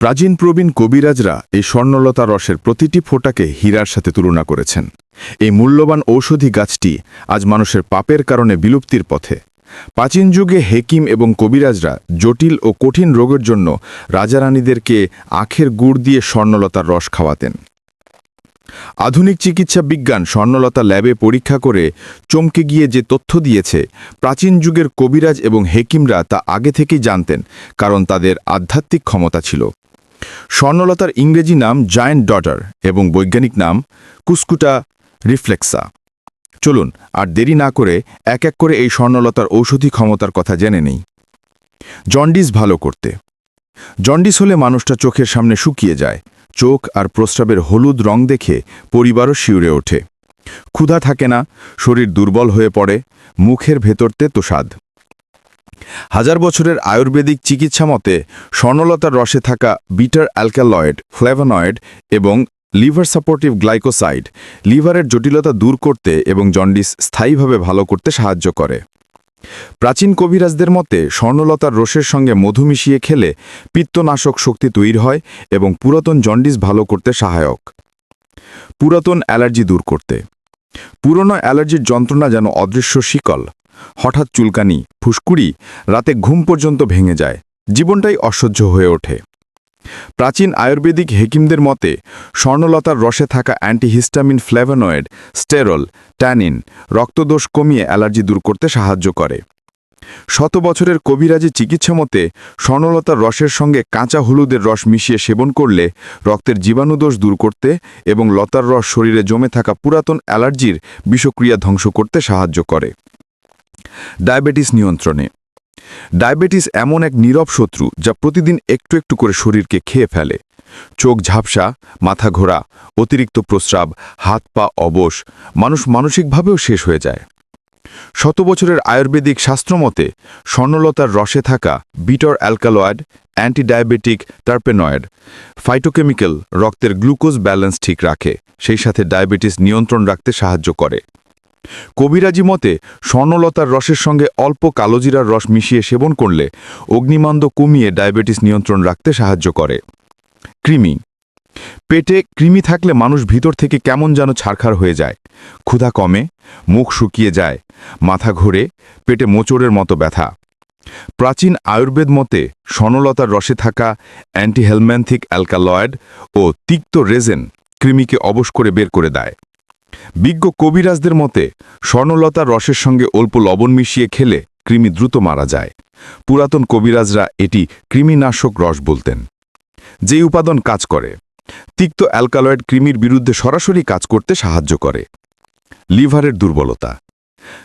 প্রাচীন প্রবীণ কবিরাজরা এই স্বর্ণলতা রসের প্রতিটি ফোঁটাকে হীরার সাথে তুলনা করেছেন। এই মূল্যবান ঔষধি গাছটি আজ মানুষের পাপের কারণে বিলুপ্তির পথে। প্রাচীন যুগে হেকিম এবং কবিরাজরা জটিল ও কঠিন রোগের জন্য রাজারানীদেরকে আখের গুড় দিয়ে স্বর্ণলতার রস খাওয়াতেন। আধুনিক চিকিৎসা বিজ্ঞান স্বর্ণলতা ল্যাবে পরীক্ষা করে চমকে গিয়ে যে তথ্য দিয়েছে, প্রাচীন যুগের কবিরাজ এবং হেকিমরা তা আগে থেকেই জানতেন, কারণ তাদের আধ্যাত্মিক ক্ষমতা ছিল। স্বর্ণলতার ইংরেজি নাম জায়েন্ট ডটার এবং বৈজ্ঞানিক নাম কুস্কুটা রিফ্লেক্সা চলুন, আর দেরি না করে এক এক করে এই স্বর্ণলতার ঔষধি ক্ষমতার কথা জেনে নেই। জন্ডিস ভালো করতে। জন্ডিস হলে মানুষটা চোখের সামনে শুকিয়ে যায়। চোখ আর প্রস্রাবের হলুদ রং দেখে পরিবারও শিউরে ওঠে। ক্ষুধা থাকে না, শরীর দুর্বল হয়ে পড়ে, মুখের ভেতরতে তোষাদ। হাজার বছরের আয়ুর্বেদিক চিকিৎসা মতে, স্বর্ণলতার রসে থাকা বিটার অ্যালকালয়েড, ফ্লেভানয়েড এবং লিভার সাপোর্টিভ গ্লাইকোসাইড লিভারের জটিলতা দূর করতে এবং জন্ডিস স্থায়ীভাবে ভালো করতে সাহায্য করে। প্রাচীন কবিরাজদের মতে, স্বর্ণলতার রসের সঙ্গে মধু মিশিয়ে খেলে পিত্তনাশক শক্তি তৈরি হয় এবং পুরাতন জন্ডিস ভালো করতে সহায়ক। পুরাতন অ্যালার্জি দূর করতে। পুরনো অ্যালার্জির যন্ত্রণা যেন অদৃশ্য শিকল। হঠাৎ চুলকানি, ফুসকুড়ি রাতে ঘুম পর্যন্ত ভেঙে যায়। জীবনটাই অসহ্য হয়ে ওঠে। প্রাচীন আয়ুর্বেদিক হেকিমদের মতে, স্বর্ণলতার রসে থাকা অ্যান্টিহিস্টামিন ফ্লেভানয়েড, স্টেরল, ট্যানিন রক্তদোষ কমিয়ে অ্যালার্জি দূর করতে সাহায্য করে। শত বছরের কবিরাজি চিকিৎসা মতে, স্বর্ণলতার রসের সঙ্গে কাঁচা হলুদের রস মিশিয়ে সেবন করলে রক্তের জীবাণুদোষ দূর করতে এবং লতার রস শরীরে জমে থাকা পুরাতন অ্যালার্জির বিষক্রিয়া ধ্বংস করতে সাহায্য করে। ডায়াবেটিস নিয়ন্ত্রণে। ডায়াবেটিস এমন এক নীরব শত্রু যা প্রতিদিন একটু একটু করে শরীরকে খেয়ে ফেলে। চোখ ঝাপসা, মাথা ঘোরা, অতিরিক্ত প্রস্রাব, হাত পা অবশ, মানুষ মানসিকভাবেও শেষ হয়ে যায়। শত বছরের আয়ুর্বেদিক শাস্ত্রমতে স্বর্ণলতার রসে থাকা bitter alkaloid, antidiabetic terpenoid, phytochemical রক্তের গ্লুকোজ ব্যালেন্স ঠিক রাখে, সেই সাথে ডায়াবেটিস নিয়ন্ত্রণ রাখতে সাহায্য করে। কবিরাজি মতে, স্বর্ণলতার রসের সঙ্গে অল্প কালোজিরার রস মিশিয়ে সেবন করলে অগ্নিমান্দ কমিয়ে ডায়াবেটিস নিয়ন্ত্রণ রাখতে সাহায্য করে। কৃমি। পেটে কৃমি থাকলে মানুষ ভিতর থেকে কেমন যেন ছারখার হয়ে যায়। ক্ষুধা কমে, মুখ শুকিয়ে যায়, মাথা ঘোরে, পেটে মোচড়ের মতো ব্যথা। প্রাচীন আয়ুর্বেদ মতে, স্বর্ণলতার রসে থাকা অ্যান্টিহেলম্যান্থিক অ্যালকালয়েড ও তিক্ত রেজেন কৃমিকে অবশ করে বের করে দেয়। বিজ্ঞ কবিরাজদের মতে, স্বর্ণলতার রসের সঙ্গে অল্প লবণ মিশিয়ে খেলে কৃমি দ্রুত মারা যায়। পুরাতন কবিরাজরা এটি কৃমিনাশক রস বলতেন। যে উপাদান কাজ করে, তিক্ত অ্যালকালয়েড কৃমির বিরুদ্ধে সরাসরি কাজ করতে সাহায্য করে। লিভারের দুর্বলতা।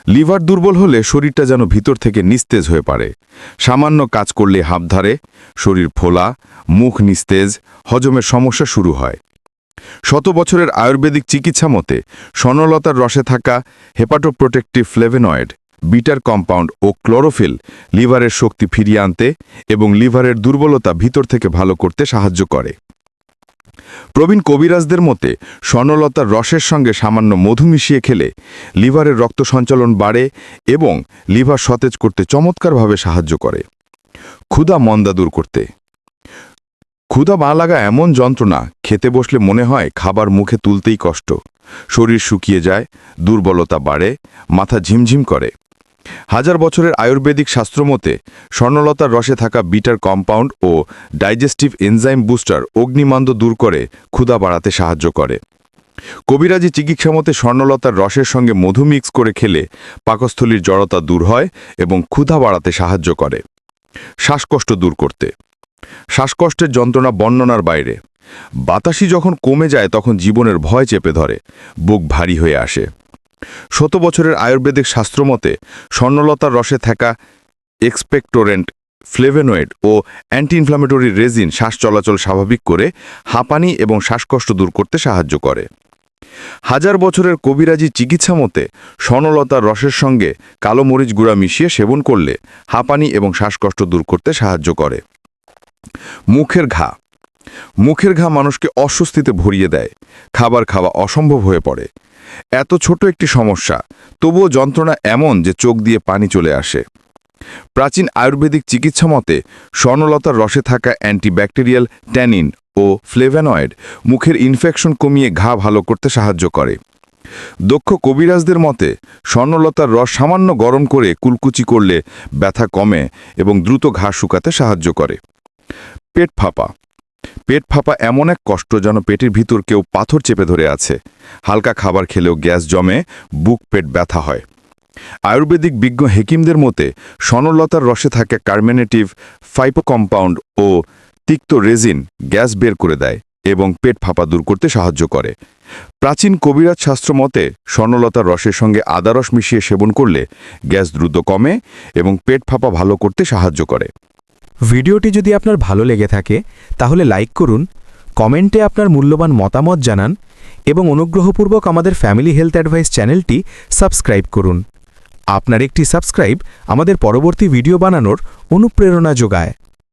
লিভার দুর্বল হলে শরীরটা যেন ভিতর থেকে নিস্তেজ হয়ে পারে সামান্য কাজ করলে হাঁপ ধরে, শরীর ফোলা, মুখ নিস্তেজ, হজমের সমস্যা শুরু হয়। শত বছরের আয়ুর্বেদিক চিকিৎসা মতে, স্বর্ণলতার রসে থাকা হেপাটোপ্রোটেক্টিভ ফ্লেভেনয়েড, বিটার কম্পাউন্ড ও ক্লোরোফিল লিভারের শক্তি ফিরিয়ে আনতে এবং লিভারের দুর্বলতা ভিতর থেকে ভালো করতে সাহায্য করে। প্রবীণ কবিরাজদের মতে, স্বর্ণলতার রসের সঙ্গে সামান্য মধু মিশিয়ে খেলে লিভারের রক্ত সঞ্চালন বাড়ে এবং লিভার সতেজ করতে চমৎকারভাবে সাহায্য করে। ক্ষুধা মন্দা দূর করতে। ক্ষুধা বা লাগা এমন যন্ত্রণা, খেতে বসলে মনে হয় খাবার মুখে তুলতেই কষ্ট। শরীর শুকিয়ে যায়, দুর্বলতা বাড়ে, মাথা ঝিমঝিম করে। হাজার বছরের আয়ুর্বেদিক শাস্ত্রমতে স্বর্ণলতার রসে থাকা বিটার কম্পাউন্ড ও ডাইজেস্টিভ এনজাইম বুস্টার অগ্নিমান্দ দূর করে ক্ষুধা বাড়াতে সাহায্য করে। কবিরাজি চিকিৎসা মতে, স্বর্ণলতার রসের সঙ্গে মধু মিক্স করে খেলে পাকস্থলীর জড়তা দূর হয় এবং ক্ষুধা বাড়াতে সাহায্য করে। শ্বাসকষ্ট দূর করতে। শ্বাসকষ্টের যন্ত্রণা বর্ণনার বাইরে। বাতাসি যখন কমে যায়, তখন জীবনের ভয় চেপে ধরে, বুক ভারী হয়ে আসে। শত বছরের আয়ুর্বেদিক শাস্ত্রমতে স্বর্ণলতার রসে থাকা এক্সপেক্টোরেন্ট ফ্লেভেনয়েড ও অ্যান্টি ইনফ্লামেটরি রেজিন শ্বাস চলাচল স্বাভাবিক করে হাঁপানি এবং শ্বাসকষ্ট দূর করতে সাহায্য করে। হাজার বছরের কবিরাজি চিকিৎসা মতে, স্বর্ণলতার রসের সঙ্গে কালো মরিচ গুঁড়া মিশিয়ে সেবন করলে হাঁপানি এবং শ্বাসকষ্ট দূর করতে সাহায্য করে। মুখের ঘা। মুখের ঘা মানুষকে অস্বস্তিতে ভরিয়ে দেয়। খাবার খাওয়া অসম্ভব হয়ে পড়ে। এত ছোট একটি সমস্যা, তবুও যন্ত্রণা এমন যে চোখ দিয়ে পানি চলে আসে। প্রাচীন আয়ুর্বেদিক চিকিৎসা মতে, স্বর্ণলতার রসে থাকা অ্যান্টিব্যাকটেরিয়াল ট্যানিন ও ফ্লেভেনয়েড মুখের ইনফেকশন কমিয়ে ঘা ভালো করতে সাহায্য করে। দক্ষ কবিরাজদের মতে, স্বর্ণলতার রস সামান্য গরম করে কুলকুচি করলে ব্যথা কমে এবং দ্রুত ঘা শুকাতে সাহায্য করে। পেট ফাঁপা। পেট ফাঁপা এমন এক কষ্ট যেন পেটের ভিতর কেউ পাথর চেপে ধরে আছে। হালকা খাবার খেলেও গ্যাস জমে, বুক পেট ব্যথা হয়। আয়ুর্বেদিক বিজ্ঞ হেকিমদের মতে স্বর্ণলতার রসে থাকে কার্মেনেটিভ ফাইপো কম্পাউন্ড ও তিক্ত রেজিন গ্যাস বের করে দেয় এবং পেট ফাঁপা দূর করতে সাহায্য করে। প্রাচীন কবিরাজ শাস্ত্র মতে স্বর্ণলতার রসের সঙ্গে আদারস মিশিয়ে সেবন করলে গ্যাস দ্রুত কমে এবং পেট ফাঁপা ভালো করতে সাহায্য করে। ভিডিওটি যদি আপনার ভালো লেগে থাকে, তাহলে লাইক করুন, কমেন্টে আপনার মূল্যবান মতামত জানান এবং অনুগ্রহপূর্বক আমাদের ফ্যামিলি হেলথ অ্যাডভাইস চ্যানেলটি সাবস্ক্রাইব করুন। আপনার একটি সাবস্ক্রাইব আমাদের পরবর্তী ভিডিও বানানোর অনুপ্রেরণা যোগায়।